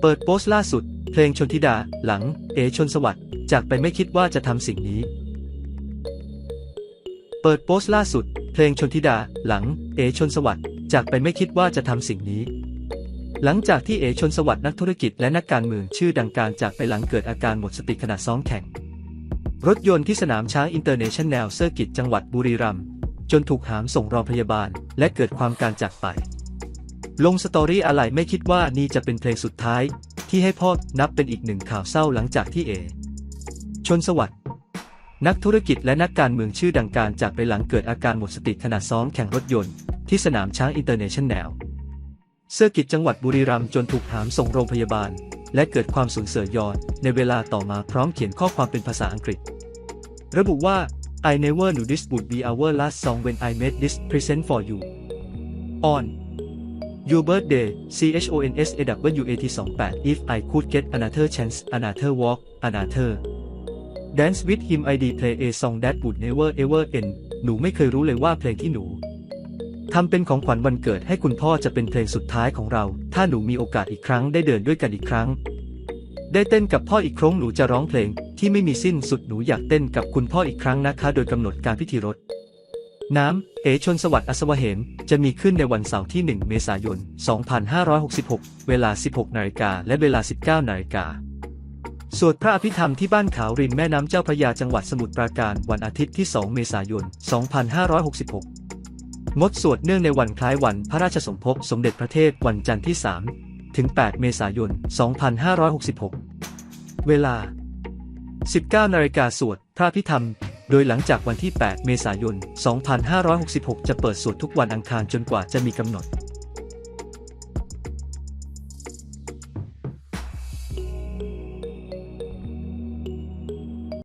เปิดโพสต์ล่าสุด เพลงชนธิดา หลัง เอชนสวัสดิ์จากไปไม่คิดว่าจะทำสิ่งนี้ เปิดโพสต์ล่าสุด เพลงชนธิดา หลัง เอชนสวัสดิ์จากไปไม่คิดว่าจะทำสิ่งนี้ หลังจากที่เอชนสวัสดิ์นักธุรกิจและนักการเมืองชื่อดังการจากไปหลังเกิดอาการหมดสติขณะซ้อมแข่ง รถยนต์ที่สนามช้างอินเตอร์เนชั่นแนลเซอร์กิตจังหวัดบุรีรัมย์จนถูกหามส่งโรงพยาบาลและเกิดความการจากไป ลงสตอรี่อะไรไม่คิดว่านี่จะเป็นเพลงสุดท้าย ที่ให้พ่อนับเป็นอีกหนึ่งข่าวเศร้าหลังจากที่เอ ชนสวัสดิ์นักธุรกิจและนักการเมืองชื่อดังการจากไปหลังเกิดอาการหมดสติขณะซ้อมแข่งรถยนต์ที่สนามช้างอินเตอร์เนชั่นแนลเซอร์กิตจังหวัดบุรีรัมย์จนถูกหามส่งโรงพยาบาล และเกิดความสูญเสียยอดในเวลาต่อมาพร้อมเขียนข้อความเป็นภาษาอังกฤษ ระบุว่า I never knew this would be our last song when I made this present for you on Your birthday C H O N S A W A T 28 If I could get another chance another walk another Dance with him ID play a song that would never ever end หนูไม่เคยรู้เลยว่าเพลงที่หนูทำเป็นของขวัญวันเกิดให้คุณพ่อจะเป็นเพลงสุดท้ายของเรา ถ้าหนูมีโอกาสอีกครั้งได้เดินด้วยกันอีกครั้ง ได้เต้นกับพ่ออีกครั้งหนูจะร้องเพลงที่ไม่มีสิ้นสุดหนูอยากเต้นกับคุณพ่ออีกครั้งนะคะ โดยกำหนดการพิธีรด น้ำ เอชนสวัสดิ์อัศวเหมจะมีขึ้นในวันเสาร์ที่ 1 เมษายน 2566 เวลา 16 นาฬิกาและเวลา 19 นาฬิกา สวดพระอภิธรรมที่บ้านขาวริมแม่น้ำเจ้าพระยาจังหวัดสมุทรปราการวันอาทิตย์ที่ 2 เมษายน 2566 งดสวดเนื่องในวันคล้ายวันพระราชสมภพสมเด็จพระเทพวันจันทร์ที่ 3 ถึง 8 เมษายน 2566 เวลา 19 นาฬิกาสวดพระพิธรรม ดยหลังจากวันที่ 8 เมษายน 2566 จะเปิดสวดทุกวันอังคารจนกว่าจะมีกำหนด